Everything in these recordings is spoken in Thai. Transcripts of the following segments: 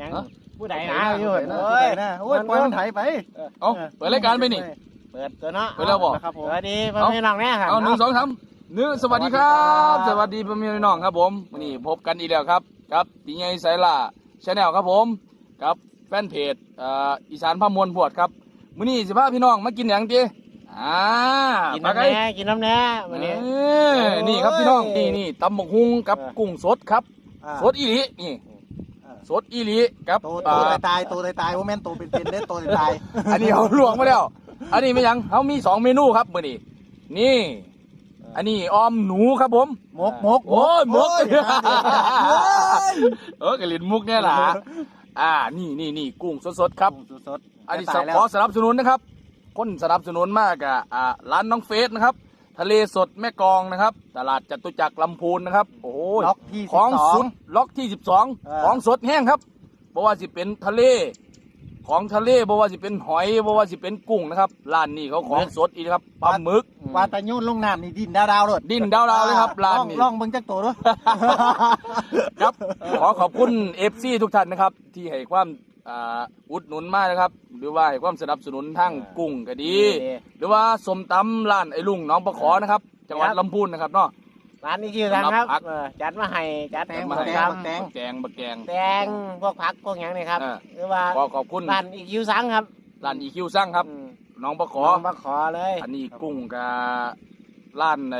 ยังฮะผู้ใดไถนะนาอยู่ไถนาโอ้ยไถนาโอ้ยปล่อยมันไถไปเอ้าเปิดรายการไปนี่ เปิดตัวเนาะเปิดแล้วบ่นะครับผมสวัสดีพ่อแม่น้องแน่ครับเอาหนึ่งสองสามหนึ่งสวัสดีครับ สวัสดีพ่อแม่พี่น้องครับผมวันนี้พบกันอีกแล้วครับ ครับตีไงไซล่าชาแนลครับผมครับแฟนเพจเอ่ออีสานพามวลพวดครับมื้อนี้สิพาพี่น้องมากินหยังดีอ่ากินปลาน้ำไก่แน่กินน้ำแน่วันนี้เอ้ยนี่ครับพี่น้องนี่นี่ตำบักฮุงกับเออกุ้งสดครับอ่าสดอีหลีนี่เออ สดอีหลีครับโตโตอ่าตายตายโตตายตายว่าแม่นโตเป็นเป็นเด้อโตตายตายอันนี้เขาลวกมาแล้ว อันนี้ไม่ยังเขามีสองเมนูครับมื้อนี้นี่ อันนี้ออมหนูครับผมมกมกโอ้ยมกโอ้ยเออกระลินมุกเนี่ยล่ะอ่านี่นี่นี่กุ้งสดๆครับสดสดอันนี้ตายแล้วขอสนับสนุนนะครับคนสนับสนุนมากอะอ่าร้านน้องเฟสนะครับ ทะเลสดแม่กลองนะครับ ตลาดจตุจักรลำพูนนะครับ โอ้ยล็อกที่ของสิบสสุดล็อกที่เออ12 ของสดแห้งครับบ่ว่าสิเป็นทะเลของทะเลบ่ว่าสิเป็นหอยบ่ว่าสิเป็นกุ้งนะครับร้านนี้เขาของสดอีกนะครับปลาหมึกว่าตะยุ่นลงน้ำนี่ดินดาวดาวเลยดิ้นดาวๆเลยครับร้านนี้ล่องเบิ่งจักโตด้วยครับขอขอบคุณเอฟซีทุกท่านนะครับ ที่ให้ความ อ่าอุดหนุนมากนะครับ หรือว่าให้ความสนับสนุนทั้งกุ้งก็ดีหรือว่าสมตำร้านไอ้ลุงน้องประขอนะครับจังหวัดลำพูนนะครับเนาะ ร้านนี้ชื่อร้านครับผักเออจัดมาให้จัดแตงมาบักให้แตงคบักแตง แกงบะแกง แตงพวกผักพวกหยังนี่ครับอ่าหรือว่าขอขอบคุณร้านอีคิวซังครับร้านอีคิวซังครับอืมน้องประขอน้องมาขอเลย อันนี้กุ้งกับร้านใน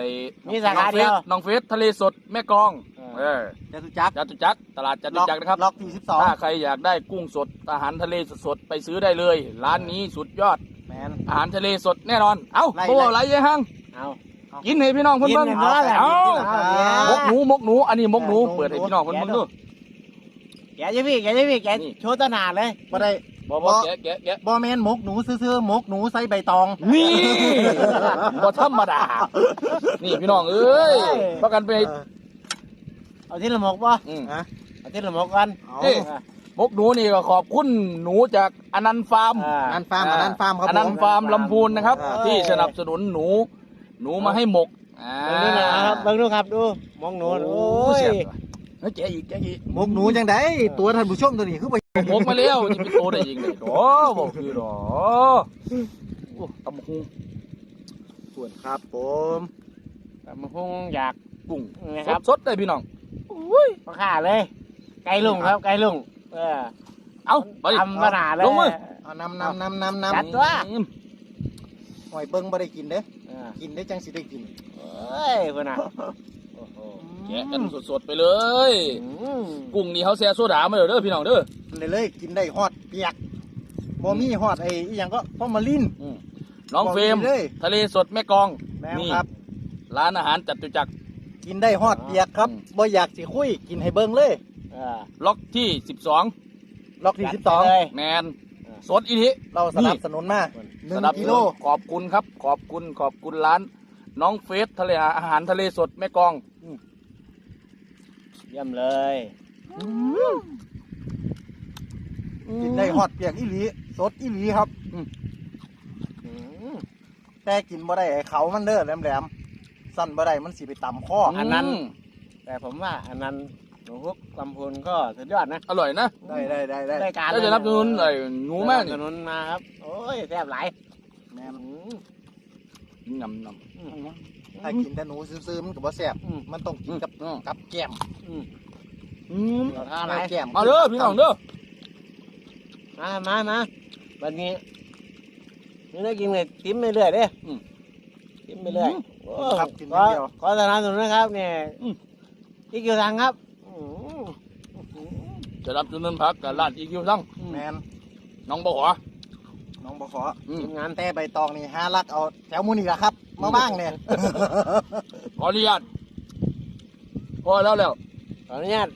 มีสาขาเดียว น้องเฟสทะเลสดแม่กลอง เออเออจตุจักรจตุจักรตลาดจตุจักรนะครับล็อกที่สิบสองถ้าใครอยากได้กุ้งสดอาหารทะเลสดๆไปซื้อได้เลย ร้านนี้สุดยอดแมนอาหารทะเลสดแน่นอน เอ้าไล่โอ้ไล่ไรยายฮังเอากินให้พี่น้องเพิ่นกินเบิ่งให้เบิ่งแหละเอ้าเอามกหนูมกหนู อันนี้มกหนูเอาเปิดให้พี่น้องเพิ่นเบิ่งดูแกะจะพี่แกะจะพี่แกะนี่โชว์ตวหนาเลยบ่ได้บ่บ่แกะแกะแกะบ่แมนหมกหนูซื่อๆหมกหนูใส่ใบตอง นี่บ่ธรรมดา นี่พี่น้องเอ้ยประกันไป เอาที่ละหมกป่ะอืมฮะเอาที่ละหมกกันเอาเอ้ยมกหนูนี่ก็ขอบคุณหนูจากอนันต์ฟาร์มอ่า อันฟาร์มอันนั้นฟาร์มครับอนันผมต์ฟาร์มลำพูนนะครับ อ่า ที่สนับสนุนหนู หนูมาให้หมกอ่าเบิ่งดูนะครับเบิ่งดูครับดูมองหนูโอ้โอ้ยเสียบว่ะเฮ้ยแกะอีกแกะอีกหมกหนูจังไดตัวท่านผู้ชมตัวนี้คือบ่หมกมาแล้วจะไปโตได้ยิงเลยโอ้บอกคือหรอโอ้ตำบักหุงส่วนครับผมแต่มันคงอยากกุ้งนะครับสดๆเลยพี่น้อง มาฆ่าเลย ไก่ลุงครับ ไก่ลุง เออ เอาไปทำขนาดเลยลงมือเอานำนำนำนำนจัดตัวอืมำหอยเบิ้งบ่ได้กินเด้เออกินได้จังสิได้กินเอ้ยคนน่ะโอ้โหแกะกันสดๆไปเลยอืมกุ้งนี่เขาแซ่โซดามาเด้อเด้อพี่น้องเด้อเลยเลยกินได้ฮอดเปียกบ่มีฮอดไอ้อีหยังก็ฟอร์มาลินอืมน้องเฟรมบอกเลยทะเลสดแม่กลองแม่นี่ครับ ร้านอาหารจัตุจักร กินได้ฮอดเปียกครับอืมบ่อยากสิคุยกินให้เบิ่งเลยเออล็อกที่ล็อกที่จัดสิบสองไปเลย12แมนสดอีนี้เราสนับสนุนมาหนึ่สงนับสกินุโลนขอบคุณครับ ขอบคุณขอบคุณร้าน น้องเฟสทะเลอาหารทะเลสดแม่กลองเยี่ยมเลยกินได้ฮอดเปียกอีหลีสดอีหลีครับอืมแต่กินบ่ได้ไอ้เขามันเด้อแหลมๆ สั่นบ่ได้มันสิไปต่ำคออันนั้น แต่ผมว่าอันนั้นหนูฮุกลำพูนก็สุดยอดนะอร่อยนะได้ได้ได้ได้ได้การก็จะรับสนุนไอ้หนูมากสนี่นับสนุนมาครับ โอ้ยแซ่บหลายแม่นอืมยำยอืมถ้ากินแต่หนูซื่อๆมันก็บ่แซ่บอืม มันต้องกินกับอืมกับแก้มอืมำอืมเอาท่าไหนแก้มมาเด้อพี่น้องเด้อมามามาวันนี้นี่ได้กินเลยติ้มไปเรื่อยเด้ติ้มไปเรื่อยโอ้ ครับกินอขอย่างเดียวขอสนับสนุนนะครับเนี่ยที่เกี่ยวทางครับอืมจะรับสนุนพักกับร้านอีคิวซังแมนน้องบ่ขอน้องบ่ขออืมทีมงานแต่ใบตองนี่หาลักเอาแถวหมูนี่ล่ะครับ มาบ้างเนี่ยขออนุญาตพอแล้วแล้วขออนุญาต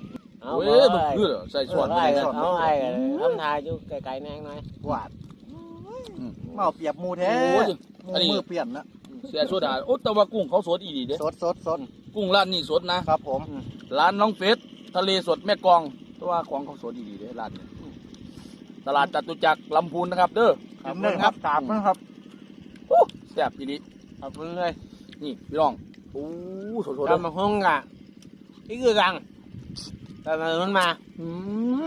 เอาเว้เว้ยยมันคือใส่ส่วนเอาไปไอ้เลยเอาไอ้ทำทายอยู่ไกลๆแน่หน่อยหวาดมาเอาเปรียบหมูแท้โอ้ยหมูอันนี้ มือเปลี่ยนนะ เสียโซดาโอ้แต่ว่ากุ้งเขาสดอีดีเด้สดสดสดกุ้งร้านนี้สดนะครับผมร้านน้องเฟสทะเลสดแม่กลองเพราะว่าของเขาสดอีดีเด้ร้านนี้ตลาดจตุจักรลำพูนนะครับ เด้อกินได้ครับตามนะครับโอ้แซ่บอีดีขอบคุณเลยนี่พี่น้องโอ้สดๆเด้อทำมาห้องอะนี่คือรังแต่มันมาอื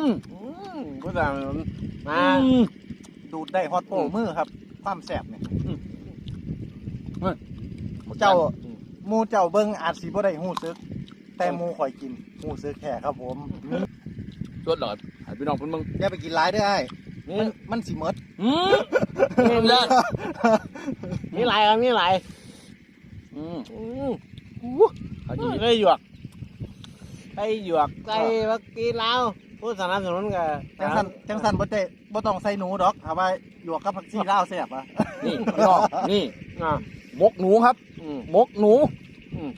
มอืมผู้สนับสนุนมาอืมดูดได้ฮอตโปอืมมือครับความแซ่บเนี่ย เจ้าเจ้าหมูเจ้าเบิ่งอาจสิบ่ได้ฮู้ซึก แต่หมูข่อยกินฮู้ซึกแท้ครับผมตัวหลอดให้พี่น้องเพิ่นเบิ่งอย่าไปกินหลายเด้อไอ้นี่มันมันสิหมดอืมนี่เลิศนี่หลายครับนี่หลายอืมอืมเขาจีไส้หยวกไส้หยวกไส้วักกีลาวผู้สนับสนุนกับจังสันจังสันบ่ได้บ่ต้องใส่หนูดอกถ้าว่าหยวกกับผักชีลาวแซ่บอะนี่พี่น้องนี่ อะ มกหนูครับอืมมกหนูอืม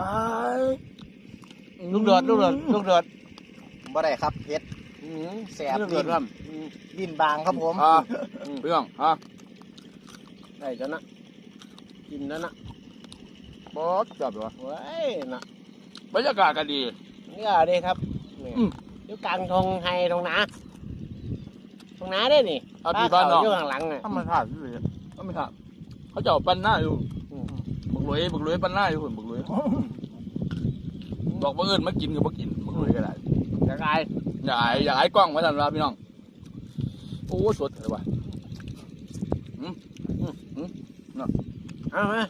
อ้ายลูกเดือดลูกเดือดลูกเดือดบ่ได้ครับเผ็ดอืมแสบลูกเดือดครับอืมลิ้นบางครับผมอ่าอืมพี่น้องอะได้จ้ะนะกินแล้วนะบอสจับเหรอเว้ยนะบรรยากาศก็ดีนี่ก็ดีครับนี่อืมอยู่กลางทงไฮทงนาทงนาได้นี่เอาที่บ้านเขเนาะอยู่ข้างหลังอะธรรมชาติอยู่เลยก็ไม่ครับ เขาจะเอาปั้นหน้าอยู่อืมบักรวยบักรวยปั้นหน้าอยู่คนบักรวยบอกว่าเอิญมากินก็มากินบักรวยก็ได้จะกลายอย่าอายอย่าอายกล้องมาทันว่าพี่น้องโอ้สดเลยว่ะเอามา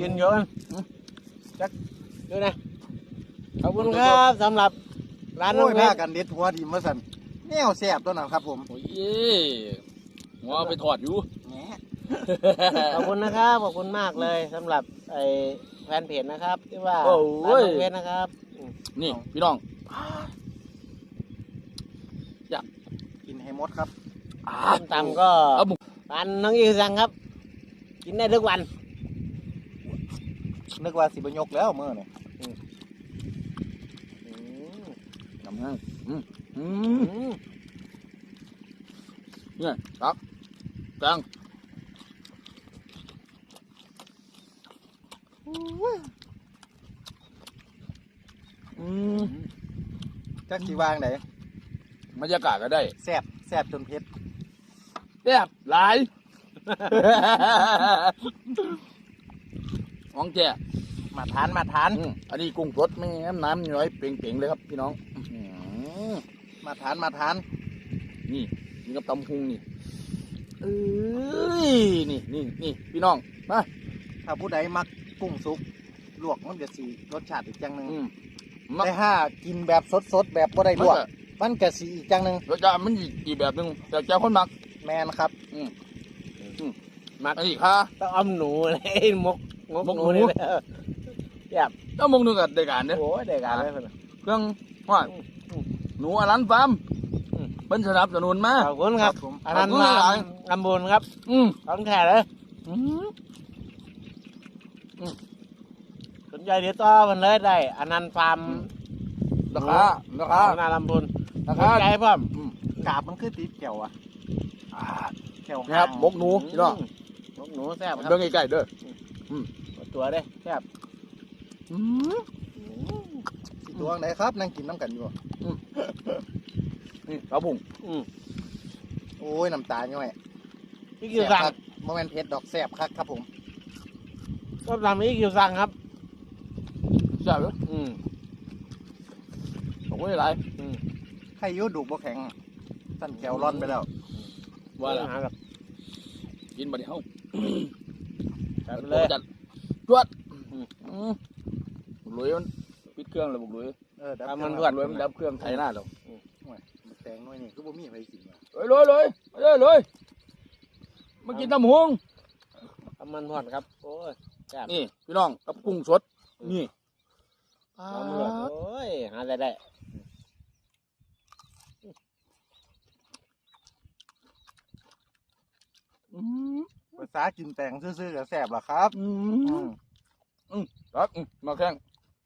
ยืนโยนจักดูนะขอบคุณครับสำหรับร้านน้อโอ้งยเพพาชรกันเด็ดหัวดีมาสั่นแนวแซ่บตัวนั้นครับผมโอ้ยหัวเอาไปถอดอยู่แหม ขอบคุณนะครับขอบคุณมากเลยสำหรับไอ้แฟนเพจนะครับ ที่ว่าโอ้ร้านยน้องเพชรนะครับอืมนี่พี่น้อง กินให้หมดครับ อ่า ส้มตำก็เอาบุก ร้านน้องอีสังครับ กินได้ทุกวัน นึกว่าสิบยกแล้วมื้อนี่อืมทำง่ายอืมอือืมมเนี่ยครับจัง อืมจักสิวางไหนบรรยากาศก็ได้แซ่บแซ่บจนเผ็ดแซ่บหลาย ของแจ้มาทานมาทาน อืมอันนี้กุ้งสดไม่งั้นน้ำน้อยเป่งๆเลยครับพี่น้องอื้อหือมาทานมาทานนี่นี่กับตำพุงนี่เอ้ยนี่นี่นี่พี่น้องมาถ้าผู้ใดมัก กุ้งสุกลวกมันจะสีรสชาติอีกจังหนึงอืมมักแต่ถ้ากินแบบสดๆแบบบ่ได้ลวกมันก็สีอีกจังหนึงรสชาติมันอีกอีกแบบหนึงแต่เจ้าคนมักแมนครับ มักอันนี้ค่ะ ต้องอ้อมหนูเลยมกมกมกหหนู นูนี่เลยแซ่บแล้วมงนึงกับได้การเนี่ย โอ้ยได้การเลยคนน่ะ เครื่องว่าอืมหนูอลันฟาร์มอืม เป็นสนับสนุนมาขอบคุณครับผมอันนั้นขอบคุณมาหลายลำบุญครับอืมของแท้เลยอืม สน ใจเดี๋ยวต่อมันเลยได้อันนั้นฟาร์มราคาราคาของนาลำบุญราสคานใจพ่อมกาบมันคือติดแก้วอะอ่าแก้วนี่ครับมกหนูพี่น้องมกหนูแซ่บครับเบิ่งใกล้ๆเด้อตัวเด้แซ่บอืมสิตัวไหนครับนั่งกินน้ำกันอยู่นี่ครับผมอืมโอ้ยน้ำตาย่อยนี่คือสั่งแซ่บครับโมเมนเผ็ดดอกแซ่บครับครับผมก็ทำนี่คือสั่งครับ ใช่ไหม อืม ผม ไม่ได้ไรอืมใครอยุดูบ่แข็งสั้นแก้วร้อนไปแล้วว่าละหากับกินบัดนี้เฮาจัดไปเลยจัดจวดอืมอืมบุกลุยมันปิดเครื่องแล้วบุกลุยเออดับทำมันเคด้รื่วองยลุยมันดับเครื่องไถหน้าเราแตงน้อยนี่คือบ่มีไฟกินว่ะเลยเลยเลยเลยเลยมากินตำหงทำมันหอดครับโอ้ยแซ่บนี่พี่น้องกับกุ้งสดนี่ทำมันหอดโอ้ยหาได้ได้ อืม ภาษากินแตงซื่อๆก็แซ่บล่ะครับ อือืมมครับอืมมาแข่ง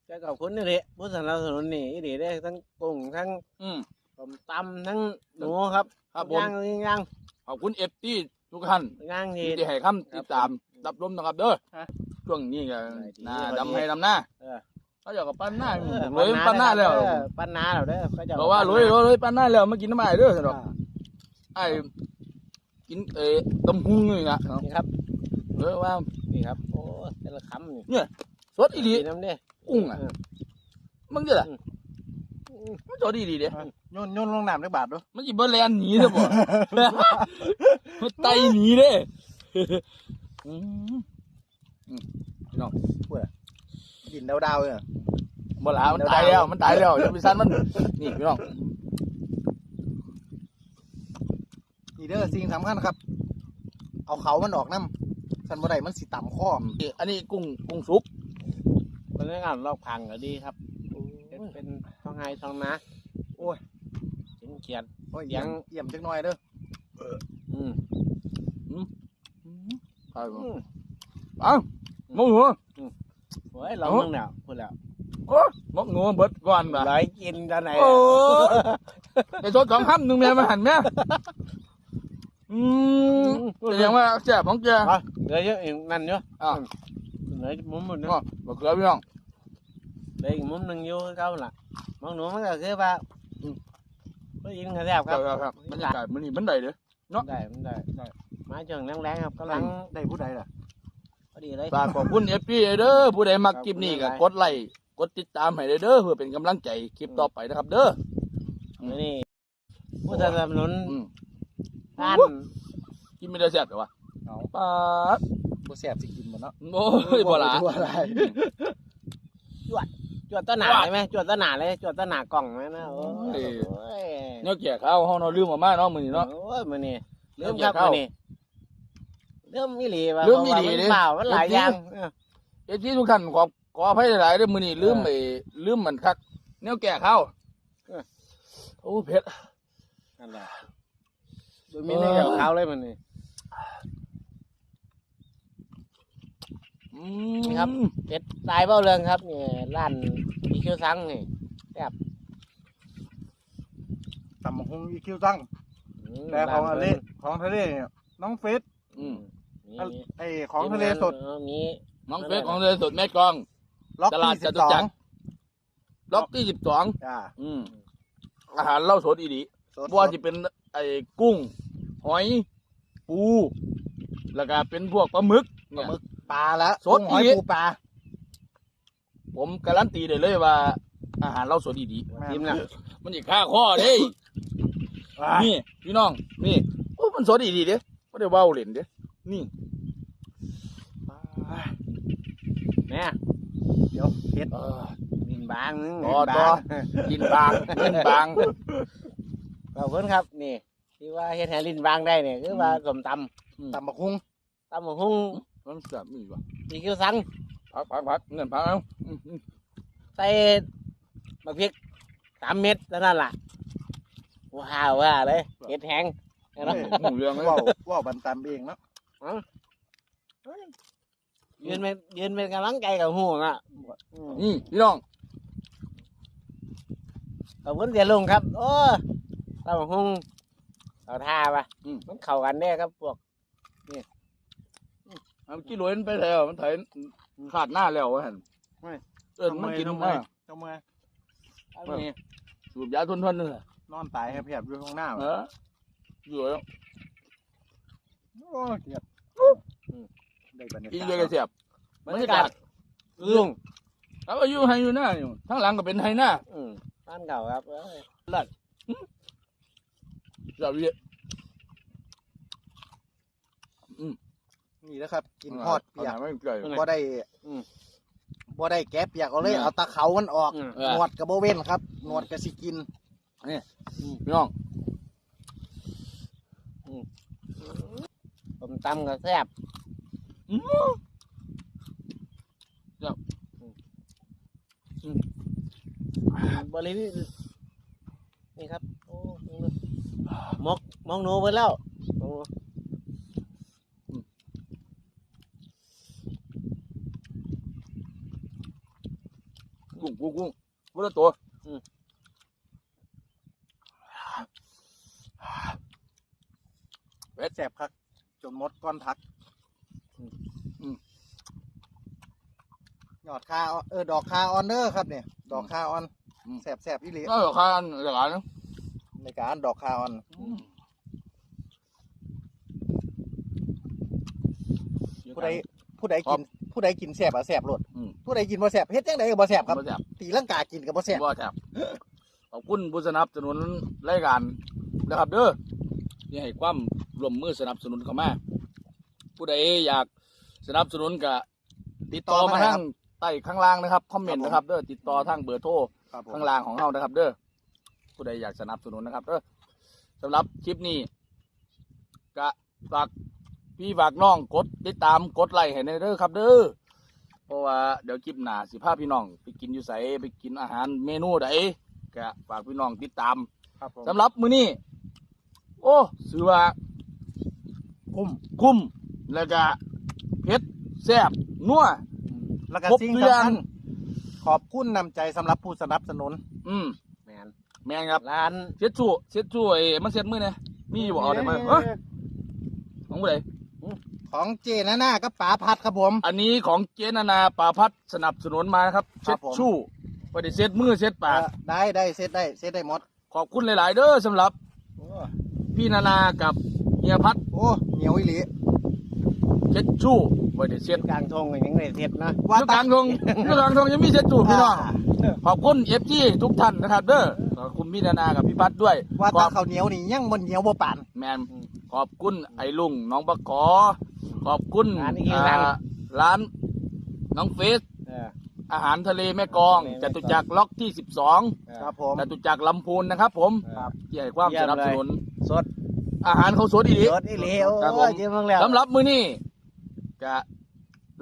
จะขอบคุณนี่แหละผู้สนับสนุนนี่ดีได้ทั้งกุ้งทั้งอืมต้มตำทั้งหนูครับครับผมย่างย่างขอบคุณเอฟที่ทุกท่านย่างทีที่ให้คำติดตามรับลมนะครับเด้อช่วงนี้ก็ได้ดีหน้าพอดีดำให้ดำหน้าเออเขาอยากกับปั้นหน้าเออเลยปั้นหน้าแล้วเออปั้นหน้าแล้วเด้อเขาจะเพราะว่าลุยลุยลุยปั้นหน้าแล้วมากินน้ำไอ้เด้อสนอกไอ้ กินเอ๋ตำหุงนี่นะนี่ครับเออว่านี่ครับโอ้แต่ละคำนี่สดอีดีกินน้ำเนี่ยกุ้งอะมึงเด้อล่ะอืมมันสดอีดีเด้อโยนโยนลงน้ำได้บาทเด้วยมันสิบ่แลนหนีเด้อบ่มันไตหนีเด้อืมอืมพี่น้องกินดาวๆเลยบ่หลามันตายแล้ว มันตายแล้วอย่าไปสั่นมัน นี่พี่น้อง นี่เด้อสิ่งสำคัญครับ เอาเขามันออกน้ำสันบ่ได้มันสิต่ำข้อมอันนี้กุ้งกุ้งสุกบรรยากาศรอบพังก็ดีครับเป็นเป็นท้องไห้ท้องนาโอ้ยเขียนเขียนโอ้ยเสีเยี่ยยงมเยี่ยมจักหน่อยเด้ออืมไปบ่อืมเอ้าหมกหนูโอ้ยเราเอ้าเมืองแล้วพูดแล้วโอ้หมกหนูเบิดก่อนบ่ร้อยกินตอนไหนโอ้ไปสดสองคำหนึ่งแม่มาหันแม่ อืมแสดงว่าแซ่บของแกอะเหลือเยอะอีกนั่นเยอะอะเหลือมุมหนึ่งอ๋อบ่เกลือพี่น้องเหลืออีกมุมหนึ่งอยู่คือเก่าล่ะมองหนูมันก็คือว่าอืมก็ยินกระแทบครับครับครับบรรยากาศมื้อนี้มันได้เด้อเนาะได้มันได้ได้มาช่วงแรงๆครับกำลังได้ผู้ใดล่ะพอดีเลยฝากขอบคุณ FP เด้อผู้ใดมักคลิปนี้ก็กดไลค์กดติดตามให้เด้อเพื่อเป็นกำลังใจคลิปต่อไปนะครับ เด้ออืมนี่ผู้สนับสนุน อืมท่านกินไม่ได้แซ่บแต่ว่าเอาป๊าดบ่แซ่บสิกินบ่เนาะโอ้ยบ่หลา บ่หลายจวดต้นหนาเลยไหมจวดต้นหนาเลยจวดต้นหนากล่องไหมนะโอ้ยโอ้ยเนาะแก่ข้าวเฮาเนาะลืมออกมาเนาะมื้อนี้เนาะ โอ้ยมันนี่ลืมเดี๋คยวรับเข้ามันนี่ลืมมิลีว่าลืมอีหลีเพราะว่าเด้มันเปล่ามันหลายอย่างเออเอฟซีทุกท่านขอขออภัยหลายๆเด้อมื้อนี้ลืมไอ้ลืมมันคักแนวแก่ข้าวโอ้เผ็ดนั่นแหละ โดยมีในกับเขาเลยมันนี่อืมนี่ครับเผ็ดตายเบ้าเรืองครับนี่ร้านอีคิวซังนี่ตำบักหุ่งอีคิวตั้งอืมแต่ของทะเลร้านของทะเลเนี่ยน้องเฟสอืมมีมีไอของทะเลสดออมีน้องเฟซของทะเลสดแม่กลองล็อกตลาดที่จสิบตุสอจังกรล็อกที่สิบสองจ้าอืมอาหารเล่าสดอีดีสดบ่ว่าจะเป็นไอ้กุ้ง หอย ปู แล้วก็เป็นพวกปลาหมึกเนี่ยปลาละสดหอยอีกปูปลา ผมการันตีได้เลยว่า อาหารเล่าสดอีดีทิมละมันอีกค่าข้อเด้นี่พี่น้องนี่โอ้มันสดอีดีเด้ไม่ได้เว้าเล่นเด้นี่แม่เดี๋ยวเฮ็ดเออดินบางนึงต่อต่อ กินบางกินบาง ขอบคุณครับนี่ ที่ว่าเฮ็ดให้ลิ้นบางได้เนี่ยคือว่าสมตตำบักหุ่งำตำบักหุ่งมันแซ่บมีว่ะอีคิวซังพักพักพักเงินพักเอาอืมอืมใส่มะพริกสามเม็ดเท่านั้นล่ะว้าวว่าเลยเห็ดแห้งเนาะหมูเรื่องเลยว่าวว่าวบันตำเองเนาะยืนเป็นยืนเป็นกำลังใจกับหูอะอืมนี่พี่น้องขอบคุณเสียลุงครับ โอ้ตำบักหุ่ง เอาท่าปะมันเข้ากันแน่ครับพวกเอากิโลนไปแล้วมันไถขาดหน้าแล้ววะหั่นเอิ้นมันกินเจ้ามามือเจ้ามืออันนี้สูบยาทนทนนึงอะนอนตายแหบๆอยู่ข้างหน้าเอออยู่แล้วโอ้ยเกลียดได้บรรยาอีกาศเรียกเสียบบรรยากาศลุงแล้วอายุให้อยู่หน้าอยู่ทั้งหลังก็เป็นไฮหน้า อืมบ้านเก่าครับเอ้ย จับเรียนี่นะครับกินทอดเปียกไม่เกลือบ่ได้อืมบ่ได้แกะเปียกเอาเลยอืมเอาตะเขามันออกอืมเออหนวดกับโบเว้นครับหนวดกับสิกินพี่น้องผมตำก็แซ่บอืมบริเวณนี่ครับ โอ้มกมองหนูไปแล้วโอ้กุ้งกุ้งกุ้งวุ้นตัวแสบครับจนมดก้อนทักยอดคาออนเออดอกคาออนเนอร์ครับเนี่ย ดอกคาออนแสบแสบอีหลีก็ราคาหลายนะ ในการดอกคาออนผู้ใดผู้ใดกินผู้ใดกินแสบอะแสบรดผู้ใดกินบ่แสบเฮ็ดจังไดก็บ่แสบครับบ่แซ่บตีลังกากินกับบ่แสบบ่แซ่บขอบคุณผู้สนับสนุนรายการนะครับ เด้อที่ให้ความร่วมมือสนับสนุนเข้ามาผู้ใดอยากสนับสนุนก็ติดต่อมาทางใต้ข้างล่างนะครับคอมเมนต์นะครับเด้อติดต่อทางเบอร์โทรครับผมข้างล่างของเรานะครับ เด้อ ผู้ใดอยากสนับสนุนนะครับเด้อสำหรับคลิปนี้ก็ฝากพี่ฝากน้องกดติดตามกดไลค์ให้ในเด้อครับ เด้อเพราะว่าเดี๋ยวคลิปหน้าสิพาพี่น้อง ไปกินอยู่ไสไปกินอาหารเมนูใดก็ฝากพี่น้องติดตามครับผมสำหรับมื้อนี้ โอ้สือว่า คุ้มคุ้มแล้วก็เผ็ดแซ่บนัว แล้วก็ครบสิ่งทุกอย่างสำคัญขอบคุณนำใจสำหรับผู้สนับสนุน อืม แมนแม่นครับร้านเช็ดชู่เช็ดชู่ไอ้มันเช็ดมือเนี่ยมีอยู่บ่เอาได้ไหมเอ้ยของผู้ใดของเจนาน่ากับป๋าพัดครับผม อันนี้ของเจนานาป่าพัดสนับสนุนมานะครับครัเช็บดผมชู่ไปได้เช็ดมือเช็ดปากเออได้ได้เซตได้เซตได้หมด ขอบคุณหลาย ๆ เด้อสำหรับพี่นานากับเฮียพัดโอ้เหนียวอีหลีเช็ดชู่ ไปได้เช็ดกลางทงยังได้เสร็จนะว่าอยู่กลางทงอยู่กลางทงยังมีเช็ดชู่พี่น้องขอบคุณเอฟจีทุกท่านนะครับเด้อขอบคุณพี่นานากับพี่พัดด้วยว่าขตาอบข้าวเหนียวนี่ยังบนเหนียวบ่ปาน แมนขอบคุณไอ้ลุงน้องปะกอขอบคุณร้านอีกอ่าร้านร้านน้องเฟส เออ อาหารทะเลแม่กองแม่จตุจักรล็อกที่ครับผม12จตุจักรลำพูนนะครับ ผมครับ ที่ให้ความสนับสนุน สดอาหารเขาสดอีกสดอีหลีโอ้ครับผมยจิ้มเพิ่งแล้วสำหรับมื้อนี้ กะ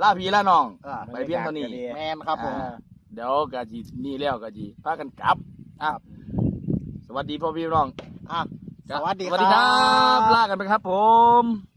ล่าพี่ล่าน้อง อ่าไปเพียงเท่านี้ แมนครับผม อ่า เดี๋ยวกะจีนี่แล้วกะจีพากันกลับอะสวัสดีพ่อพี่น้องอะ สวัสดีสวัสดีครับ ลากันไปครับผม